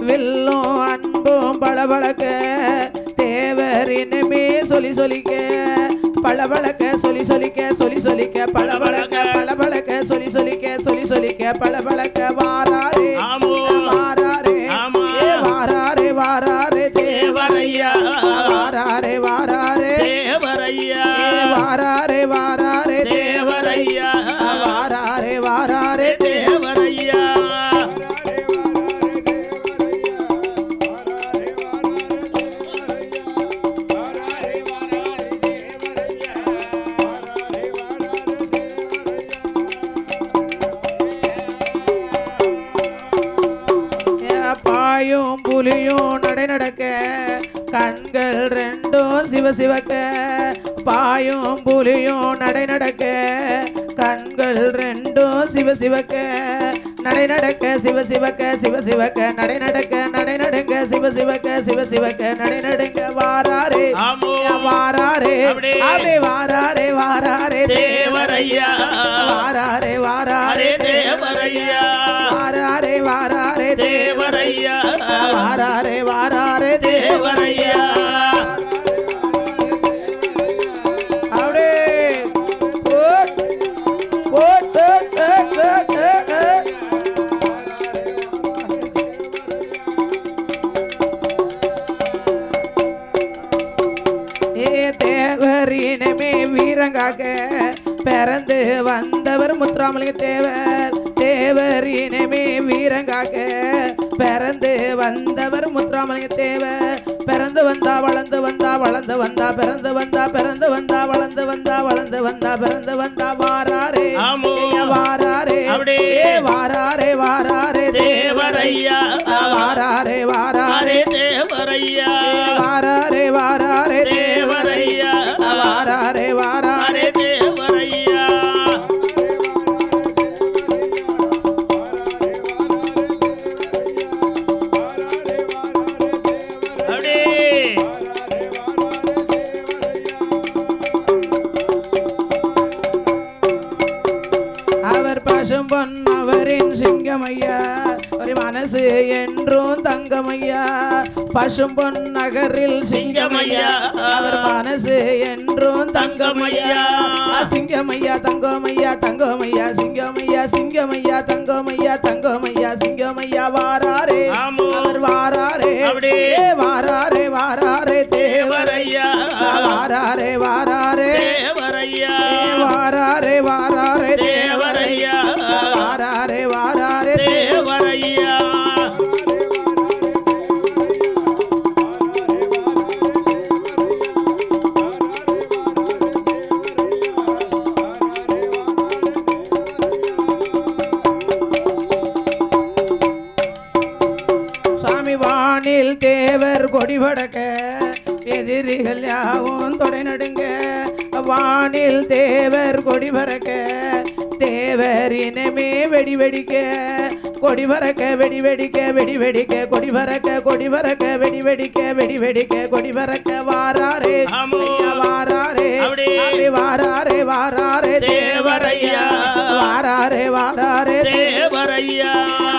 வெல்லும் அன்பும் பளபளக்க தேவர் இனிமே சொல்லி சொல்லிக்க பளபளக்க சொல்லி சொல்லிக்க சொல்லி சொல்லிக்க பளபளக்க பளபளக்க சொல்லி சொல்லிக்க சொல்லி சொல்லிக்க பளபளக்க வாராரே வாராரே வாராரே வாராரே தேவரையா. வாராரே வாராரே தேவரையா. வாராரே பாயும் புலியும் நடை நடக்க கண்கள் ரெண்டும் சிவ சிவக்க பாயும் புலியும் நடை நடக்க கண்கள் ரெண்டும் சிவ சிவக்க நடை நடக்க சிவ சிவக்க சிவ சிவக்க நடை நடக்க நடை நடக்க சிவ சிவக்க சிவ சிவக்க நடை நடக்க வாராரே. வாராரே. அப்படியே வாராரே வாராரே. தேவரையா. வாராரே வாராரே. தேவரையா. வாராரே வாராரே. தேவரையா வாராரே வாராரே தேவரையா. அப்படியே போட் போட் போட் போட் போட் போட் போட். ஏ தேவர் இனமே வீரங்காக்க பிறந்து வந்தவர் முத்துராமலிங்க தேவர். தேவர் இனமே வீரங்காக்க பிறந்து வந்தவர் முத்துராமலிங்க தேவர். பிறந்து வந்தா வளர்ந்து வந்தா வளர்ந்து வந்தா பிறந்து வந்தா பிறந்து வந்தா வளர்ந்து வந்தா வளர்ந்து வந்தா பிறந்து வந்தா வாராரே. வாராரே. வாராரே வாராரே. தேவரையா. வாராரே வாராரே. மனசு என்றும் தங்கமையா? பசும் பொன் நகரில் சிங்கமையா? அவர் மனசு என்றும் தங்கமையா? சிங்கமையா தங்கோமையா தங்கமையா சிங்கமையா சிங்கமையா தங்கோமையா தங்கமையா சிங்கமையா வார தேவர் கொடி படக்க எதிரிகள் யாவும் தொடை நடுங்க வானில் தேவர் கொடி பறக்க தேவர் இனமே வெடி வெடிக்க கொடி பறக்க வெடி வெடிக்க வெடி வெடிக்க கொடி பறக்க கொடி பறக்க வெடி வெடிக்க வெடி வெடிக்க கொடி பறக்க வாராரே வாராரே. அப்படி வாராரே வாராரே தேவரையா. வாராரே வாராரே தேவரையா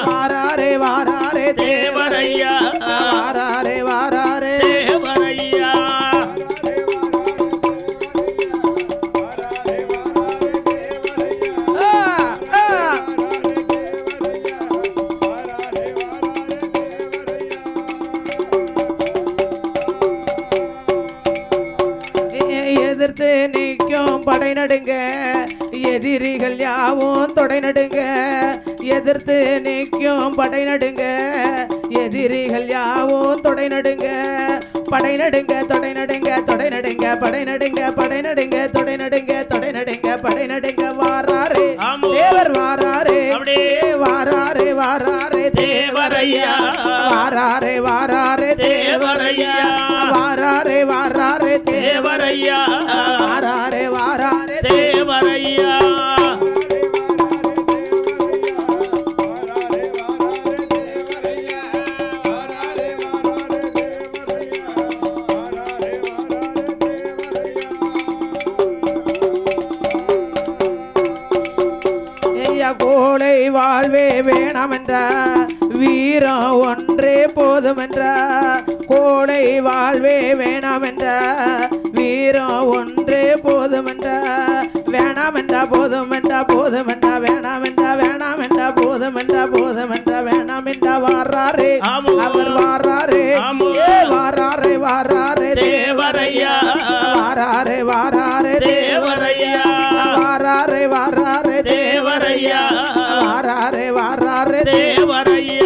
வாராரே வாராரே தேவரையா. வாராரே வாராரே. தேவரையா. எதிர்த்து நிற்கும் படை நடுங்க. எதிரிகள் யாவும் தொடை நடுங்க. எதிர்த்து நிற்கும் படை நடுங்க. எதிரிகள் யாவும் தொடை நடுங்க. படை நடுங்க தொடை நடுங்க தொடை நடுங்க படை நடுங்க படை நடுங்க தொடை நடுங்க தொடை நடுங்க படை நடுங்க வாராரே. தேவர் வாராரே. வாராரே வாராரே தேவரையா. வாராரே வாராரே தேவரையா. வாராரே வாராரே தேவரையா. தேவரையா ஐயா கோளை வாழ்வே வேணாமென்ற வீரம் ஒன்றே போதுமென்றா கோடை வாழ்வே வேணாமென்றா வீரம் ஒன்று வாராரே. வாராரே வாராரே தேவரையா. வாராரே வாராரே தேவரையா. வாராரே வாராரே தேவரையா. வாராரே வாராரே தேவரையா.